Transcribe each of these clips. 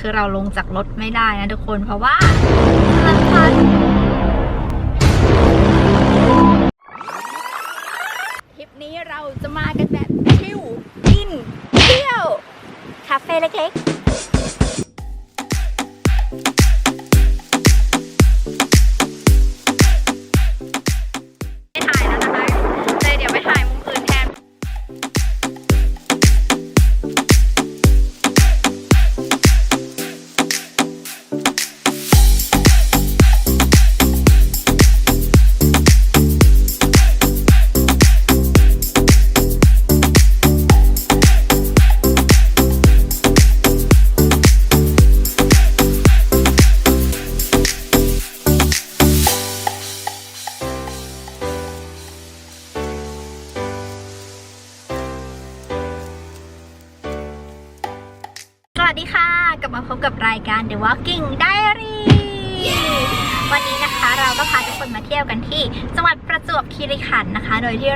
คือเราลงจากรถไม่ได้นะทุกคนเพราะว่ามันพันทริปนี้เราจะมากันแบบชิลกินเที่ยว คาเฟ่เล็ก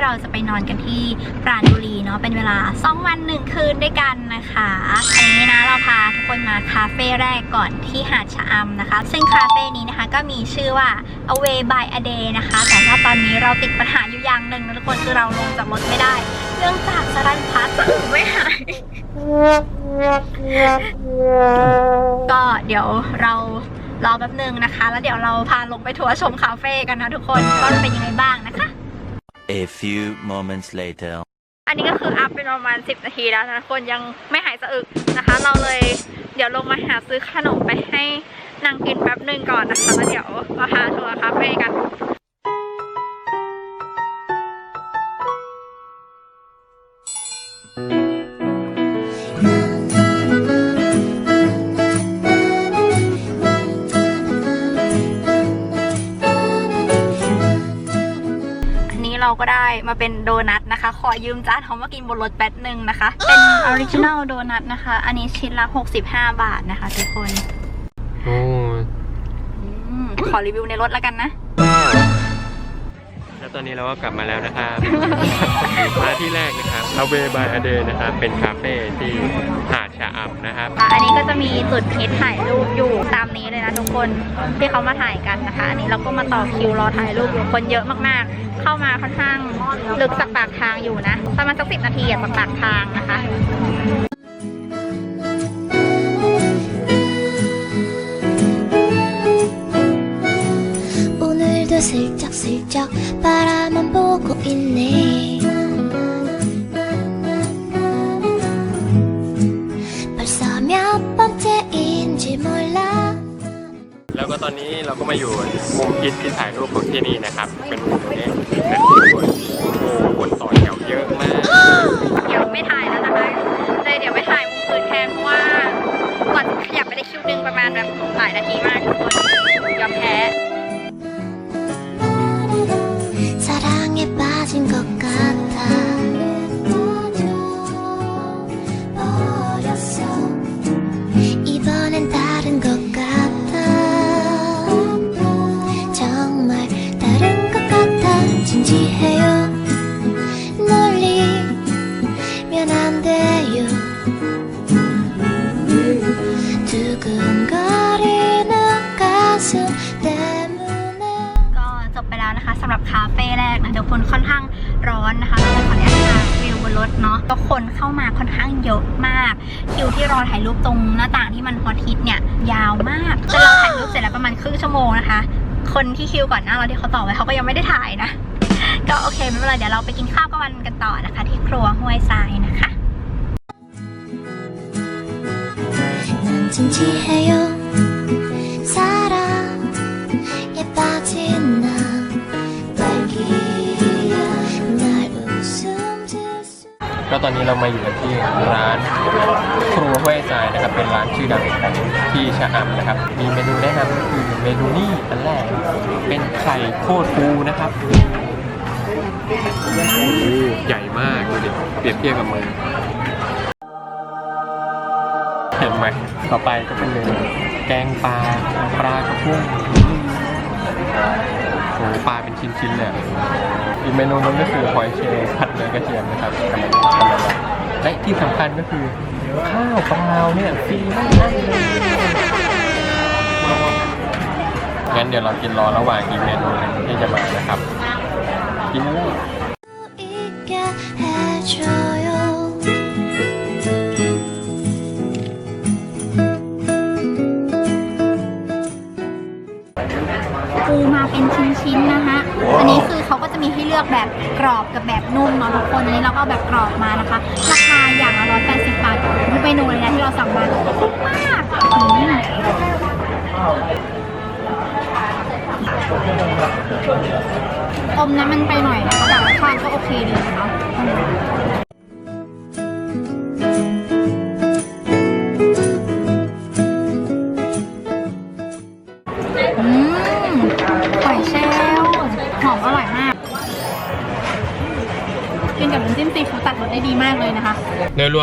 เราจะไปนอนกันที่ปราณบุรีเนาะเป็นเวลา 2 วัน1คืนด้วยกันนะคะอันนี้นะเราพาทุกคนมาคาเฟ่แรกก่อนที่หาดชะอำนะคะ ซึ่งคาเฟ่นี้นะคะก็มีชื่อว่า Away by a Day นะคะ แต่ว่าตอนนี้เราติดปัญหาอยู่อย่างหนึ่งนะทุกคนคือเราลงจากรถไม่ได้ เนื่องจากสรันพัดไม่หายก็เดี๋ยวเรารอแป๊บนึงนะคะ แล้วเดี๋ยวเราพาลงไปทัวร์ชมคาเฟ่กันนะทุกคนว่าเป็นยังไงบ้างนะคะ A few moments later. อันนี้ก็คืออัพเป็นประมาณ 10 นาทีแล้วนะทุกคนยังไม่หายสะอึกนะคะ เราเลยเดี๋ยวลงมาหาซื้อขนมไปให้นางกินแป๊บหนึ่งก่อนนะคะแล้วเดี๋ยวมาพาทัวร์คาเฟ่กัน มาเป็นโดนัทนะคะ ขอยืมจานเขามากินบนรถแป๊บหนึ่งนะคะ เป็นออริจินัลโดนัทนะคะ อันนี้ชิ้นละ 65 บาทนะคะทุกคนโอ้อืมขอรีวิวในรถแล้วกันนะ แล้วตอนนี้เราก็กลับมาแล้วนะครับ มาที่แรกนะครับ Away by a Day นะครับ เป็นคาเฟ่ที่หาด ชะอำนะครับ อันนี้ก็จะมีจุดฮิตถ่ายรูปอยู่ตามนี้เลยนะทุกคนที่เขามาถ่ายกันนะคะ อันนี้เราก็มาต่อคิวรอถ่ายรูปอยู่คนเยอะมากๆ เข้ามาค่อนข้างลึกจากปากทางอยู่นะ ประมาณสักสิบนาทีอะจากปากทางนะคะ 오늘도 슬쩍슬쩍 바라만 보고 있네 แล้วก็ตอนนี้เราก็มาอยู่มุมฮิตที่ถ่ายรูปของที่นี่นะครับ เป็นมุมนี้เป็นมุมคนโอ้โหคนต่อแถวเยอะมาก เดี๋ยวไม่ถ่ายแล้วนะคะเลยเดี๋ยวไปถ่ายมุมอื่นแทนเพราะว่าก่อนขยับไปได้คิวหนึงประมาณแบบหลายนาทีมากทุกคนยอมแพ้ 사랑에 빠진 것 같아 อถ่ายรูปตรงหน้าต่างที่มันฮอตฮิตเนี่ย ยาวมากจนเราถ่ายรูปเสร็จแล้วประมาณครึ่งชั่วโมงนะคะ คนที่คิวก่อนหน้าเราที่เขาต่อไว้เขาก็ยังไม่ได้ถ่ายนะ ก็โอเคไม่เป็นไรเดี๋ยวเราไปกินข้าวกลางวันกันต่อนะคะ ที่ครัวห้วยทรายนะคะ ตอนนี้เรามาอยู่กันที่ร้านครัวห้วยทรายนะครับ เป็นร้านชื่อดังของที่ชะอำนะครับ มีเมนูแนะนำก็คือเมนูนี้อันแรก เป็นไข่โคตรปูนะครับ ใหญ่มากดูดิเปรียบเทียบกับมือเห็นไหมต่อไปก็เป็นเมนูแกงปลาปลากระพุ้ง โอ้โหปลาเป็นชิ้นๆเลยอะอีกเมนูนึงก็คือหอยเชลล์ผัดเนยกระเทียมนะครับกำลังกำลังและที่สำคัญก็คือข้าวเปล่าเนี่ยฟรีไม่อั้นเลยงั้นเดี๋ยวเรากินรอระหว่างอีกเมนูหนึงที่จะมานะครับกินเลย ลือกแบบกรอบกับแบบนุ่มเนาะทุกคนอันนี้เราก็แบบกรอบมานะคะราคาอย่างละร้อยแปดสิบบาททุกเมนูเลยนะที่เราสั่งมาคุ้มมากอมน้ำมันไปหน่อยนะคะแต่รสชาติก็โอเคดีนะคะ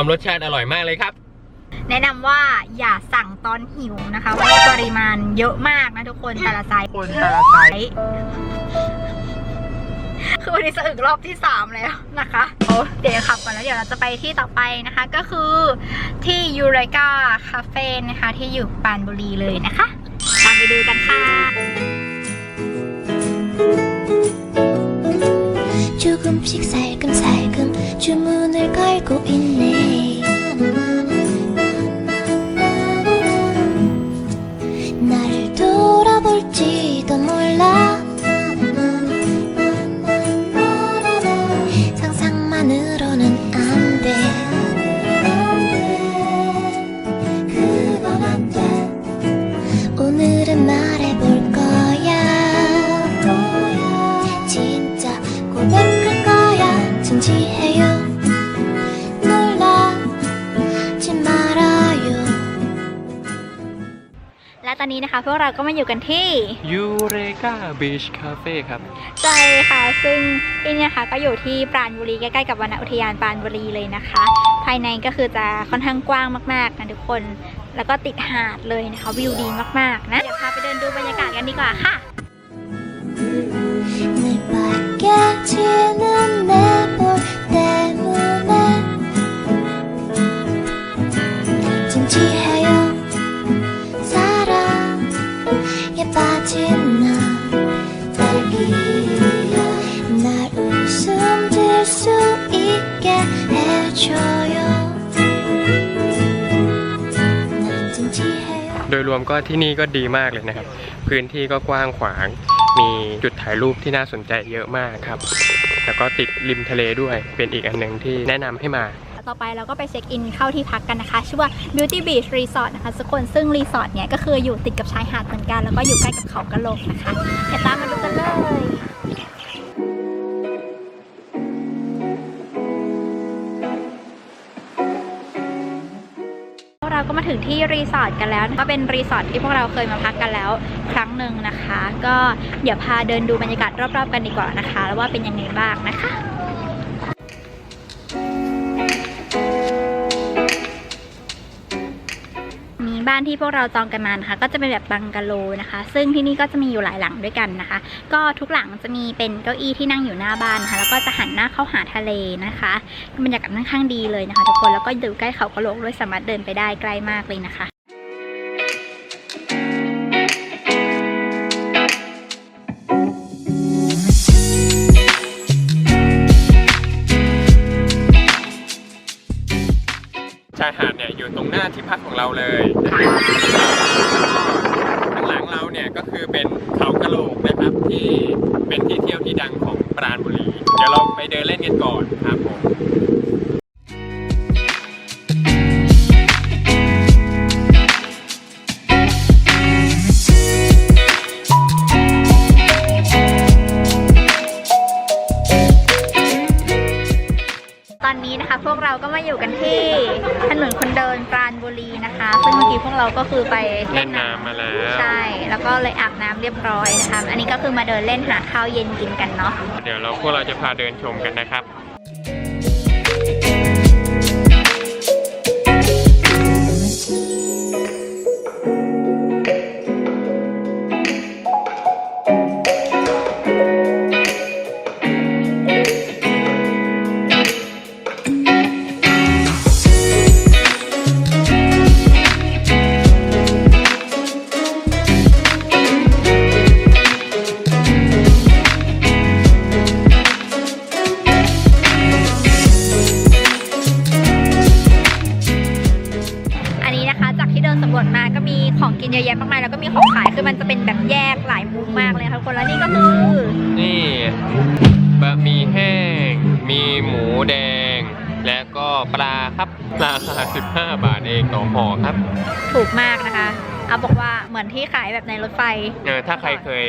รวมรสชาติอร่อยมากเลยครับ แนะนำว่าอย่าสั่งตอนหิวนะคะเพราะว่าปริมาณเยอะมากนะทุกคนแต่ละไซส์คนแต่ละไซส์คือวันนี้สะอึกรอบที่สามแล้วนะคะโอ้เดี๋ยวขับก่อนแล้วเดี๋ยวเราจะไปที่ต่อไปนะคะ ก็คือที่ยูเรกาคาเฟ่นะคะที่อยู่ปรานบุรีเลยนะคะตามไปดูกันค่ะ 조금씩 살금살금 주문을 걸고 있네. 나를 돌아볼지 พวกเราก็มาอยู่กันที่ยูเรกาบีชคาเฟ่ครับ ใช่ค่ะ ซึ่งที่เนี่ยค่ะก็อยู่ที่ปราณบุรีใกล้ๆกับวรรณอุทยานปราณบุรีเลยนะคะ ภายในก็คือจะค่อนข้างกว้างมากๆนะทุกคน แล้วก็ติดหาดเลยนะคะวิวดีมากๆนะ เดี๋ยวพาไปเดินดูบรรยากาศกันดีกว่าค่ะ ก็ที่นี่ก็ดีมากเลยนะครับ พื้นที่ก็กว้างขวาง มีจุดถ่ายรูปที่น่าสนใจเยอะมากครับ แล้วก็ติดริมทะเลด้วยเป็นอีกอันหนึ่งที่แนะนำให้มา ต่อไปเราก็ไปเช็คอินเข้าที่พักกันนะคะชื่อว่า Beauty Beach Resort นะคะทุกคนซึ่งรีสอร์ทเนี่ยก็คืออยู่ติดกับชายหาดเหมือนกัน แล้วก็อยู่ใกล้กับเขากระโหลกนะคะเดี๋ยวตามมาดูกันเลย เราก็มาถึงที่รีสอร์ทกันแล้ว ก็เป็นรีสอร์ทที่พวกเราเคยมาพักกันแล้ว ครั้งหนึ่งนะคะ ก็เดี๋ยวพาเดินดูบรรยากาศรอบๆกันดีกว่านะคะ แล้วว่าเป็นยังไงบ้างนะคะ บ้านที่พวกเราจองกันมานะคะ ก็จะเป็นแบบบังกะโลนะคะ ซึ่งที่นี่ก็จะมีอยู่หลายหลังด้วยกันนะคะ ก็ทุกหลังจะมีเป็นเก้าอี้ที่นั่งอยู่หน้าบ้านนะคะแล้วก็จะหันหน้าเข้าหาทะเลนะคะบรรยากาศค่อนข้างดีเลยนะคะทุกคนแล้วก็อยู่ใกล้เขากระโหลกด้วยสามารถเดินไปได้ใกล้มากเลยนะคะาที่พักของเราเลยข้างหลังเราเนี่ยก็คือเป็นเขากระโหลกนะครับที่เป็นที่เที่ยวที่ดังของปราณบุรี เดี๋ยวเราไปเดินเล่นกันก่อนครับผม เมื่อกี้พวกเราก็คือไปเล่นน้ำมาแล้ว ใช่ แล้วก็เลยอาบน้ำเรียบร้อยนะคะ อันนี้ก็คือมาเดินเล่นหาข้าวเย็นกินกันเนาะ เดี๋ยวเราพวกเราจะพาเดินชมกันนะครับ แดง และก็ปลาครับราคา 15 บาทเองต่อห่อครับถูกมากนะคะเอาบอกว่าเหมือนที่ขายแบบในรถไฟเออถ้าใครเคย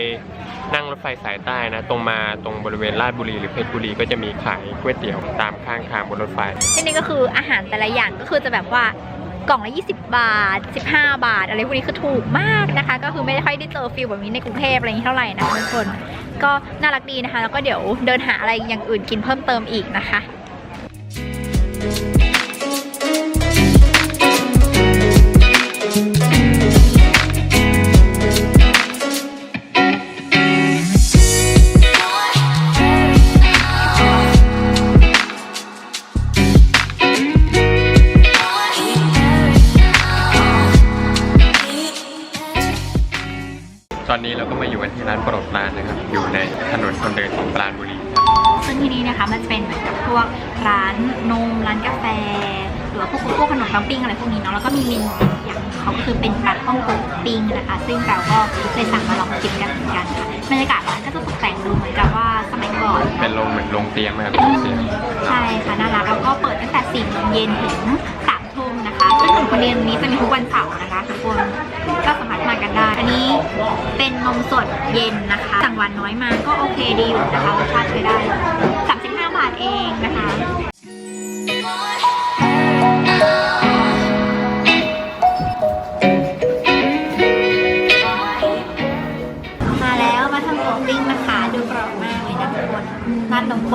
นั่งรถไฟสายใต้นะ ตรงมาตรงบริเวณลาดบุรีหรือเพชรบุรีก็จะมีขายก๋วยเตี๋ยวตามข้างทางบนรถไฟ ที่นี่ก็คืออาหารแต่ละอย่างก็คือจะแบบว่า กล่องละ 20 บาท 15 บาท อะไรพวกนี้คือถูกมากนะคะ ก็คือไม่ได้ค่อยได้เจอฟิลแบบนี้ในกรุงเทพอะไรอย่างนี้เท่าไหร่นะคะทุกคน ก็น่ารักดีนะคะ แล้วก็เดี๋ยวเดินหาอะไรอย่างอื่นกินเพิ่มเติมอีกนะคะ ลงเหมือนโรงเตียงไหมครับโรงเตียงใช่ค่ะน่ารักแล้วก็เปิดตั้งแต่สี่โมงเย็นถึงสามทุ่มนะคะซึ่งถนนคนเรียนนี้จะมีทุกวันเสาร์นะคะทุกคนก็สามารถมากันได้ อันนี้เป็นนมสดเย็นนะคะสั่งหวานน้อยมาก็โอเคดีอยู่นะคะรสชาติใช้ได้สามสิบาทเองนะคะ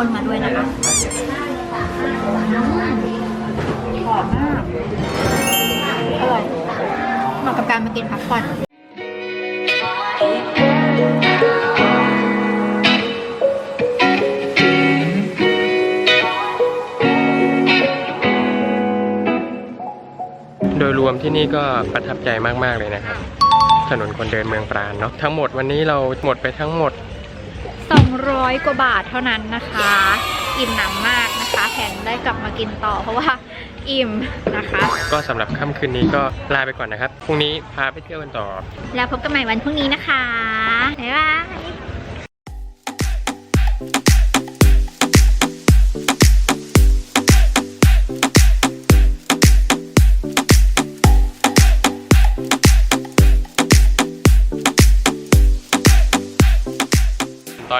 ข้นมาด้วยนะคะกรอบมาก อร่อย เหมาะกับการมากินพักผ่อนโดยรวมที่นี่ก็ประทับใจมาก ๆ เลยนะครับ ถนนคนเดินเมืองปราณเนาะทั้งหมดวันนี้เราหมดไปทั้งหมด 200 กว่าบาทเท่านั้นนะคะ อิ่มหนำมากนะคะแถมได้กลับมากินต่อเพราะว่าอิ่มนะคะ ก็สำหรับค่ำคืนนี้ก็ลาไปก่อนนะครับ พรุ่งนี้พาไปเที่ยวกันต่อ แล้วพบกันใหม่วันพรุ่งนี้นะคะ บ๊ายบาย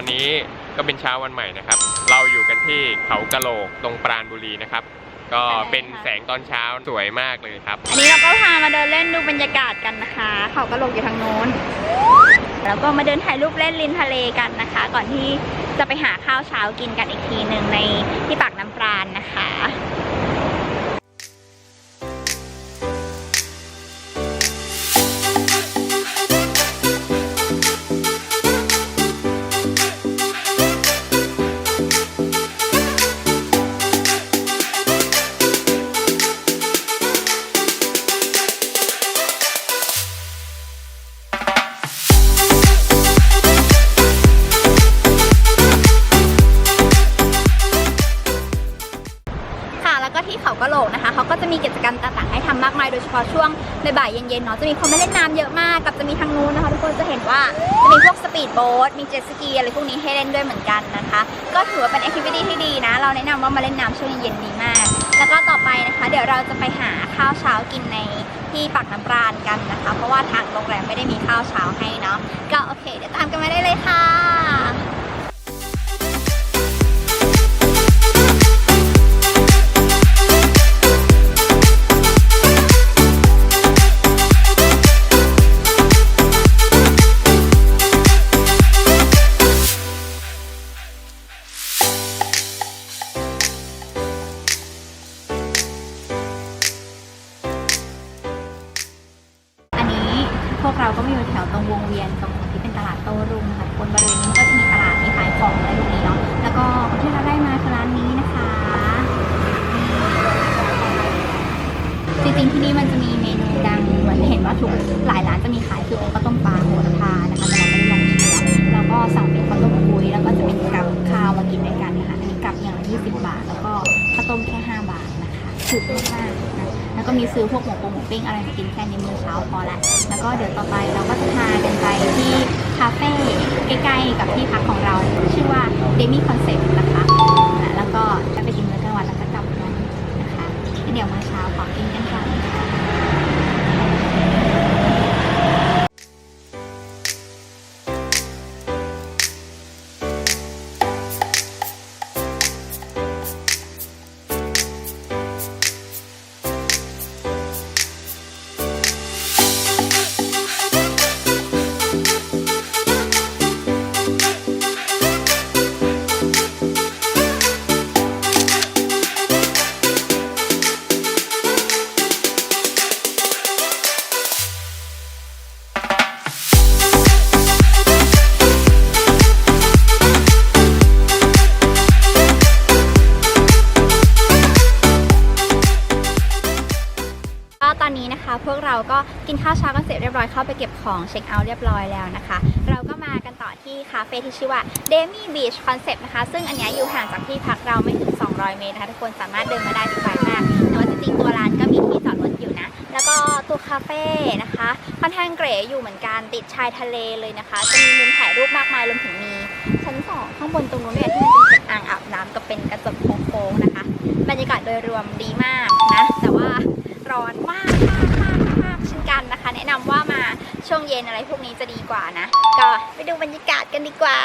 อนนี้ก็เป็นเช้าวันใหม่นะครับ เราอยู่กันที่เขากะโหลกตรงปราณบุรีนะครับ ก็เป็นแสงตอนเช้าสวยมากเลยครับ อันนี้เราก็พามาเดินเล่นดูบรรยากาศกันนะคะ เขากระโหลกอยู่ทางโน้น แล้วก็มาเดินถ่ายรูปเล่นริมทะเลกันนะคะ ก่อนที่จะไปหาข้าวเช้ากินกันอีกทีหนึ่งในที่ปากน้ำปราณนะคะ เย็นๆเนาะจะมีคนมาเล่นน้ำเยอะมากกับจะมีทางนู้นนะคะทุกคนจะเห็นว่าจะมีพวกสปีดโบ๊ทมีเจ็ตสกีอะไรพวกนี้ให้เล่นด้วยเหมือนกันนะคะ ก็ถือว่าเป็นแอคทิวิตี้ที่ดีนะ เราแนะนำว่ามาเล่นน้ำช่วงเย็นๆดีมาก แล้วก็ต่อไปนะคะ เดี๋ยวเราจะไปหาข้าวเช้ากินในที่ปากน้ำปราณกันนะคะ เพราะว่าทางโรงแรมไม่ได้มีข้าวเช้าให้เนาะก็โอเค เดี๋ยวตามกันมาได้เลยค่ะ เราก็มาอยู่แถวตรงวงเวียนตรงที่เป็นตลาดโต้รุ่งค่ะคนบริเวณนี้ก็จะมีตลาดมีขายของอะไรพวกนี้เนาะแล้วก็ที่เราได้มาคือร้านนี้นะคะ จริงๆที่นี่มันจะมีเมนูดังเหมือนเห็นว่าทุกหลายร้านจะมีขายคือข้าวต้มปลาโหระพานะคะแต่เราไม่ได้ลองชิมแล้วก็สั่งเป็นข้าวต้มกุ้ยแล้วก็จะเป็นกับข้าวมากินด้วยกันนะคะอันนี้กับอย่างละ20 บาท แล้วก็ข้าวต้มแค่ 5 บาทนะคะถูกมากๆ แล้วก็มีซื้อพวกหมูปงหมูปิ้งอะไรมากินแค่ในมื้อเช้าพอละ แล้วก็เดี๋ยวต่อไปเราก็จะพากันไปที่คาเฟ่ใกล้ๆกับที่พักของเรา ชื่อว่าเดมี่คอนเซป ของเช็คเอาท์เรียบร้อยแล้วนะคะ เราก็มากันต่อที่คาเฟ่ที่ชื่อว่า Demi Beach Concept นะคะ ซึ่งอันนี้อยู่ห่างจากที่พักเราไม่ถึง 200 เมตรนะคะทุกคนสามารถเดินมาได้สบายมากแต่ว่าจริงๆตัวร้านก็มีที่จอดรถอยู่นะ แล้วก็ตัวคาเฟ่นะคะค่อนข้างเก๋อยู่เหมือนกันติดชายทะเลเลยนะคะ จะมีมุมถ่ายรูปมากมายรวมถึงมีชั้นสองข้างบนตรงนู้นเนี่ยที่มันเป็นอ่างอาบน้ำกับเป็นกระจกโค้งๆนะคะ บรรยากาศโดยรวมดีมากนะ แต่ว่าร้อนมาก กันนะคะ แนะนำว่ามาช่วงเย็นอะไรพวกนี้จะดีกว่านะ ก็ไปดูบรรยากาศกันดีกว่า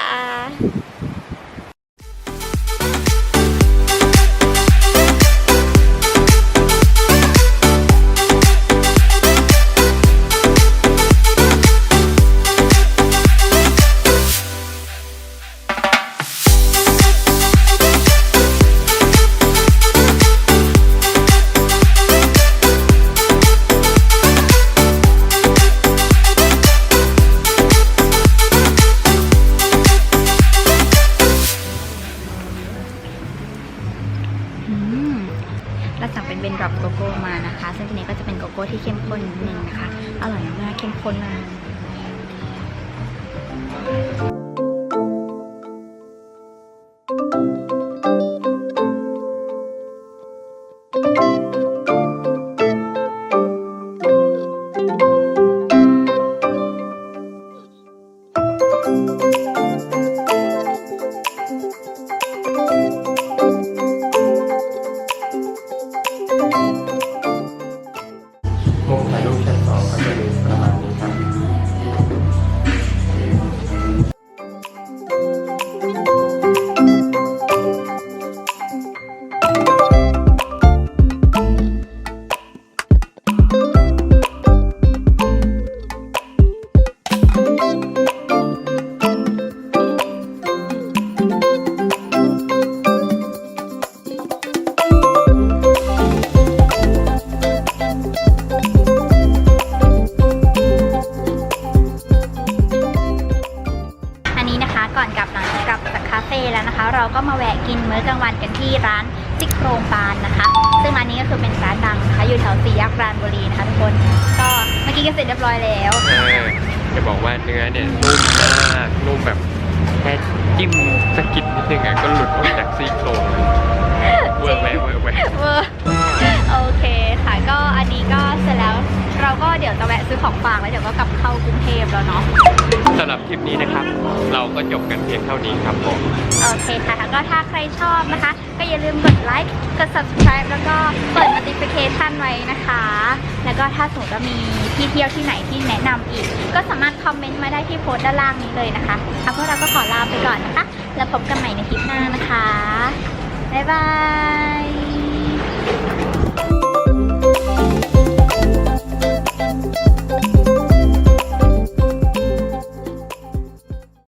ซื้อของฝากแล้วเดี๋ยวก็กลับเข้ากรุงเทพแล้วเนาะสำหรับคลิปนี้นะครับ เราก็จบกันเพียงเท่านี้ครับผมโอเคค่ะแล้วก็ถ้าใครชอบนะคะ ก็อย่าลืมกดไลค์กด subscribe แล้วก็เปิด notification ไว้นะคะ แล้วก็ถ้าสมมติว่ามีที่เที่ยวที่ไหนที่แนะนำอีก ก็สามารถคอมเมนต์มาได้ที่โพสต์ด้านล่างนี้เลยนะคะเอาพวกเราก็ขอลาไปก่อนนะคะ แล้วพบกันใหม่ในคลิปหน้านะคะบ๊ายบาย